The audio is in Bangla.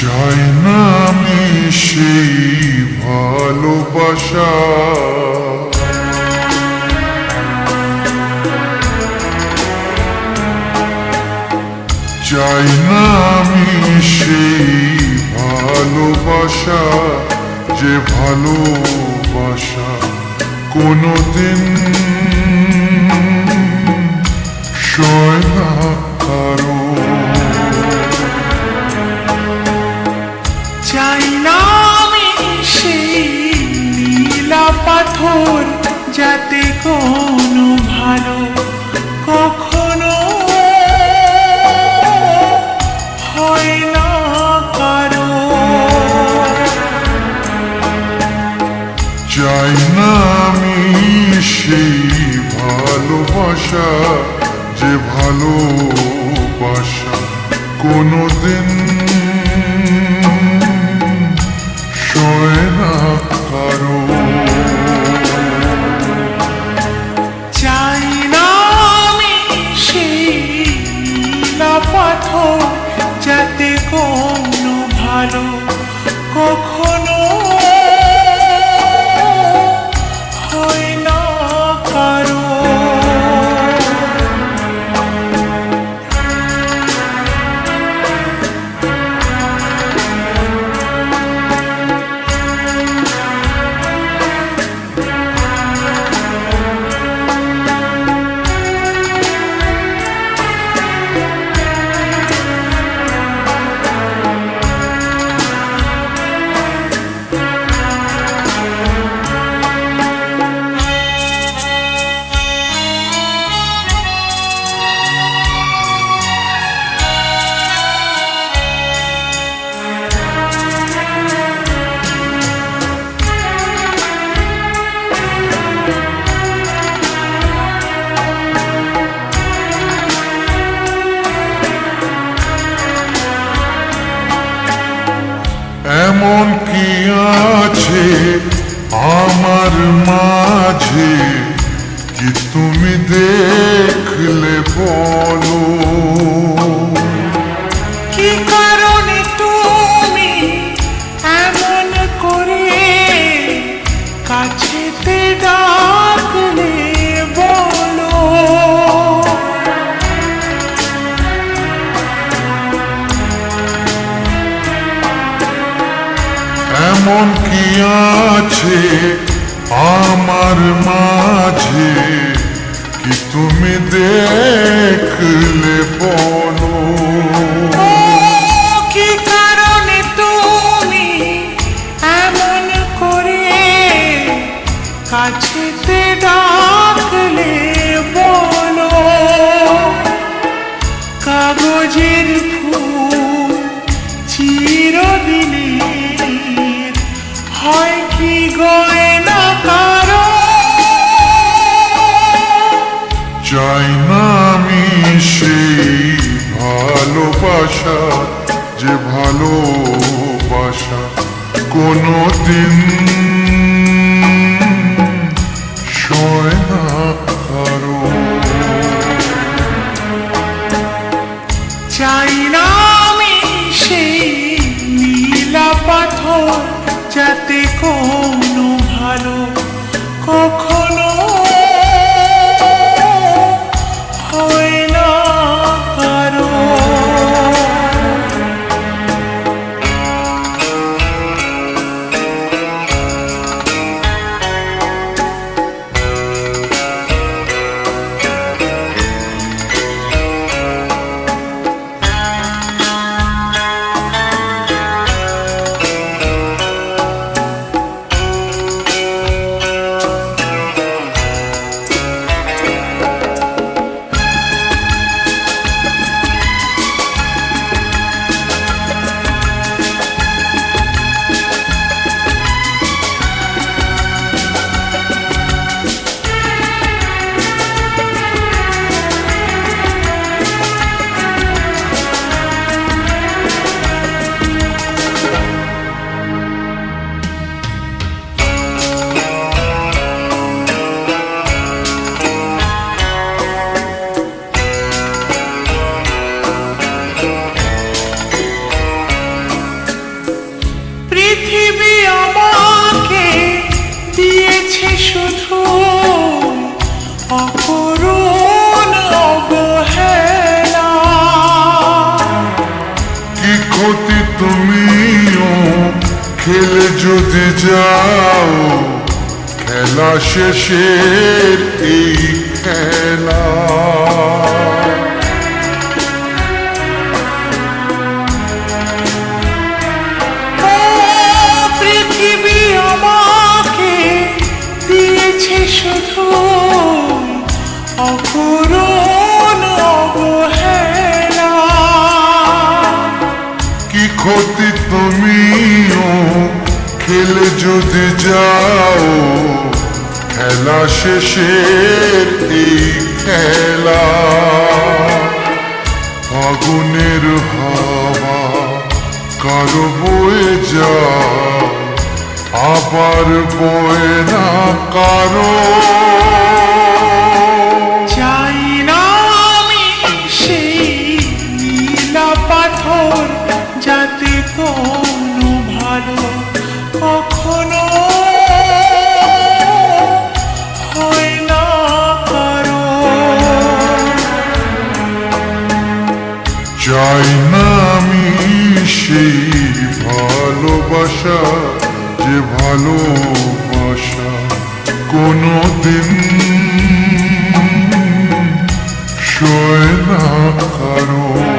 চাই না সেই ভালোবাসা। চাই না সেই ভালোবাসা যে ভালোবাসা কোনোদিন পাথর যাতে কোনো ভালো কখনো হয় না কারও। চাই না আমি সেই ভালোবাসা, যে ভালোবাসা কোনোদিন আছে আমার মাঝে কি তুমি দেখলে বলো? এমন কি আছে আমার মাঝে? কি তুমি দেখলে চাই না আমি সেই ভালোবাসা যে ভালোবাসা কোনো দিন খেলে যদি যাও খেলা শেষের এই খেলা। শুধু অপূরণ অবহেলা। কি ক্ষতি খেলে যদি যাও, খেলা শেষের এই খেলা। ফাগুনের হাওয়া কারও বয়ে যা আবার বয়ে না কারও। ভালোবাসা কোনো দিন সয় না কারও।